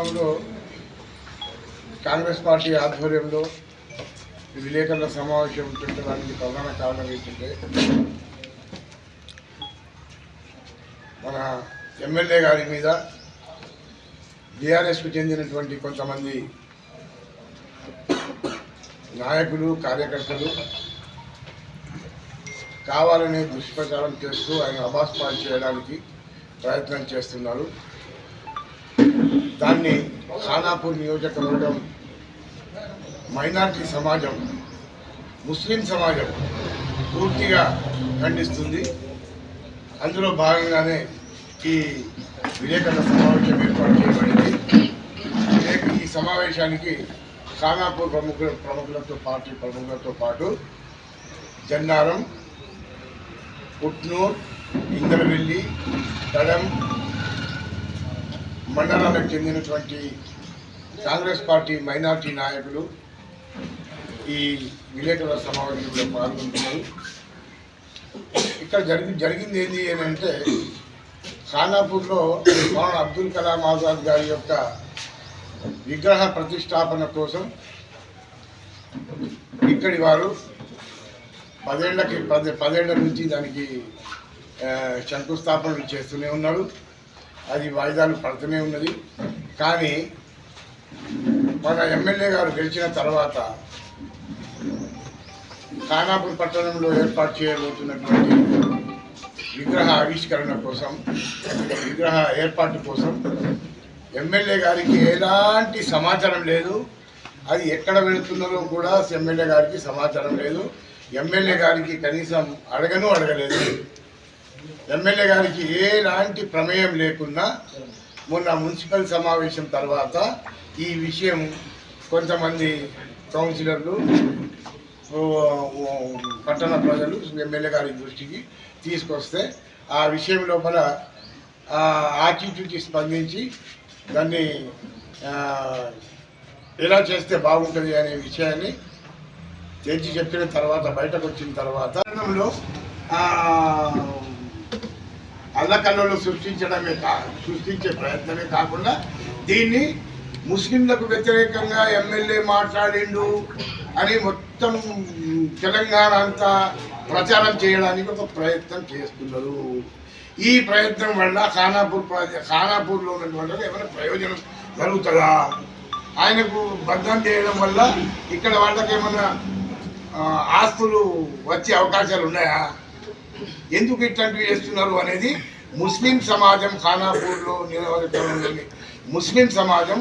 పట్టణంలో కాంగ్రెస్ పార్టీ ఆధ్వర్యంలో ఈ విలేకరుల సమావేశం పెట్టడానికి ప్రధాన కారణం ఏంటంటే మన ఎమ్మెల్యే గారి మీద బీఆర్ఎస్కు చెందినటువంటి కొంతమంది నాయకులు కార్యకర్తలు కావాలనే దుష్ప్రచారం చేస్తూ ఆయన అబాస్పాలు చేయడానికి ప్రయత్నం చేస్తున్నారు. దాన్ని ఖానాపూర్ నియోజకవర్గం మైనార్టీ సమాజం ముస్లిం సమాజం పూర్తిగా ఖండిస్తుంది. అందులో భాగంగానే ఈ విలేకరుల సమావేశం ఏర్పాటు చేయబడింది. ఈ సమావేశానికి ఖానాపూర్ ప్రముఖుల ప్రముఖులతో పార్టీ ప్రముఖులతో పాటు జన్నారం పుట్నూర్ ఇందరవెల్లి తడం మండలాలకు చెందినటువంటి కాంగ్రెస్ పార్టీ మైనార్టీ నాయకులు ఈ విలేకరుల సమావేశంలో పాల్గొంటున్నారు. ఇక్కడ జరిగి జరిగింది ఏంటి అని అంటే ఖానాపూర్లో మౌలానా అబ్దుల్ కలాం ఆజాద్ గారి యొక్క విగ్రహ ప్రతిష్టాపన కోసం ఇక్కడి వారు పదేళ్ళకి పది పదేళ్ళ నుంచి దానికి శంకుస్థాపనలు చేస్తూనే ఉన్నారు. అది వాయిదాలు పడుతూనే ఉన్నది. కానీ మన ఎమ్మెల్యే గారు గెలిచిన తర్వాత ఖానాపూర్ పట్టణంలో ఏర్పాటు చేయబోతున్నటువంటి విగ్రహ ఆవిష్కరణ కోసం విగ్రహ ఏర్పాటు కోసం ఎమ్మెల్యే గారికి ఎలాంటి సమాచారం లేదు. అది ఎక్కడ వెళుతున్నారో కూడా ఎమ్మెల్యే గారికి సమాచారం లేదు. ఎమ్మెల్యే గారికి కనీసం అడగను అడగలేదు. ఎమ్మెల్యే గారికి ఎలాంటి ప్రమేయం లేకుండా మొన్న మున్సిపల్ సమావేశం తర్వాత ఈ విషయం కొంతమంది కౌన్సిలర్లు పట్టణ ప్రజలు ఎమ్మెల్యే గారి దృష్టికి తీసుకొస్తే ఆ విషయం లోపల ఆ, ఆచితూచి స్పందించి దాన్ని ఎలా చేస్తే బాగుంటుంది అనే విషయాన్ని తెచ్చి చెప్పిన తర్వాత బయటకు వచ్చిన తర్వాత పట్టణంలో, అల్లకల్లోలు సృష్టించడమే కా సృష్టించే ప్రయత్నమే కాకుండా దీన్ని ముస్లింలకు వ్యతిరేకంగా ఎమ్మెల్యే మాట్లాడిండు అని మొత్తం తెలంగాణ అంతా ప్రచారం చేయడానికి ఒక ప్రయత్నం చేస్తున్నారు. ఈ ప్రయత్నం వల్ల ఖానాపూర్ ఖానాపూర్లో ఉన్నటువంటి వాళ్ళకి ఏమైనా ప్రయోజనం జరుగుతుందా ఆయనకు బద్దం చేయడం వల్ల ఇక్కడ వాళ్ళకి ఏమైనా ఆస్తులు వచ్చే అవకాశాలు ఉన్నాయా? ఎందుకు ఇట్లాంటివి చేస్తున్నారు అనేది ముస్లిం సమాజం ఖానాపూర్లో నిలవడంలోని ముస్లిం సమాజం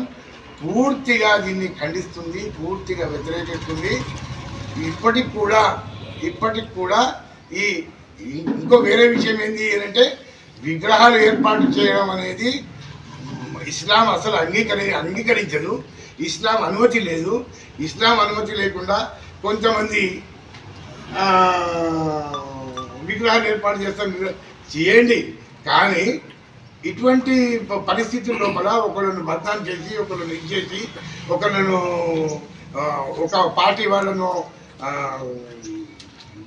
పూర్తిగా దీన్ని ఖండిస్తుంది పూర్తిగా వ్యతిరేకిస్తుంది. ఇప్పటికి కూడా ఇప్పటికి కూడా ఈ ఇంకో వేరే విషయం ఏంటి అంటే విగ్రహాలు ఏర్పాటు చేయడం అనేది ఇస్లాం అసలు అంగీకరి అంగీకరించదు. ఇస్లాం అనుమతి లేదు. ఇస్లాం అనుమతి లేకుండా కొంతమంది విగ్రహాలు ఏర్పాటు చేస్తాం చేయండి. కానీ ఇటువంటి పరిస్థితుల లోపల ఒకళ్ళను బద్నాం చేసి ఒకళ్ళను ఇచ్చేసి ఒకళ్ళను ఒక పార్టీ వాళ్ళను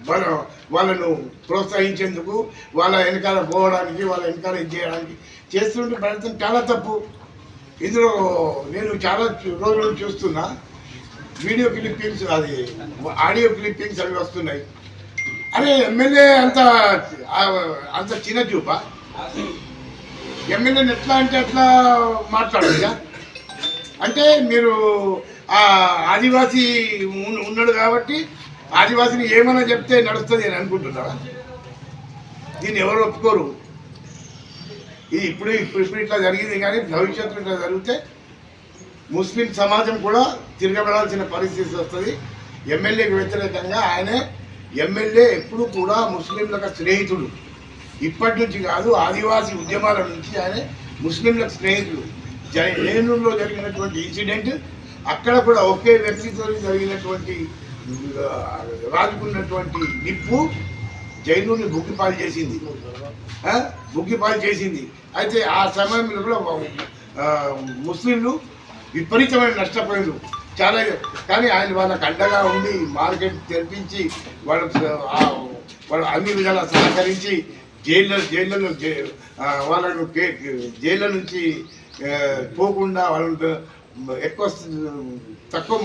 వాళ్ళ వాళ్ళను ప్రోత్సహించేందుకు వాళ్ళ వెనకాల పోవడానికి వాళ్ళ వెనకాల ఇది చేయడానికి చేస్తుంటే ప్రయత్నం చాలా తప్పు. ఇందులో నేను చాలా రోజులు చూస్తున్నా. వీడియో క్లిప్పింగ్స్ అది ఆడియో క్లిప్పింగ్స్ అవి వస్తున్నాయి. అరే ఎమ్మెల్యే అంత అంత చిన్న చూపా. ఎమ్మెల్యేని ఎట్లా అంటే ఎట్లా మాట్లాడాలి అంటే మీరు ఆ ఆదివాసీ ఉన్నాడు కాబట్టి ఆదివాసిని ఏమైనా చెప్తే నడుస్తుంది అని అనుకుంటున్నారా? దీన్ని ఎవరు ఒప్పుకోరు? ఇది ఇప్పుడు ఇప్పుడు ఇప్పుడు ఇట్లా జరిగింది కానీ భవిష్యత్తులో ఇట్లా జరిగితే ముస్లిం సమాజం కూడా తిరగబడాల్సిన పరిస్థితి వస్తుంది. ఎమ్మెల్యేకి వ్యతిరేకంగా ఆయనే ఎమ్మెల్యే ఎప్పుడు కూడా ముస్లింలకు స్నేహితుడు ఇప్పటి నుంచి కాదు ఆదివాసీ ఉద్యమాల నుంచి ఆయన ముస్లింలకు స్నేహితుడు జై- జరిగినటువంటి ఇన్సిడెంట్ అక్కడ కూడా ఒకే వ్యక్తితో జరిగినటువంటి రాజుకున్నటువంటి నిప్పు జైనుని బుగ్గిపాలు చేసింది. బుగ్గిపాలు చేసింది. అయితే ఆ సమయంలో కూడా ముస్లింలు విపరీతమైన నష్టపోయారు చాలా కానీ ఆయన వాళ్ళకి అండగా ఉండి మార్కెట్ తెరిపించి వాళ్ళ వాళ్ళ వాళ్ళు అన్ని విధాలా సహకరించి జైల్లో జైల్లో జై- వాళ్ళను కే- జైళ్ళ నుంచి పోకుండా వాళ్ళని ఎక్కువ తక్కువ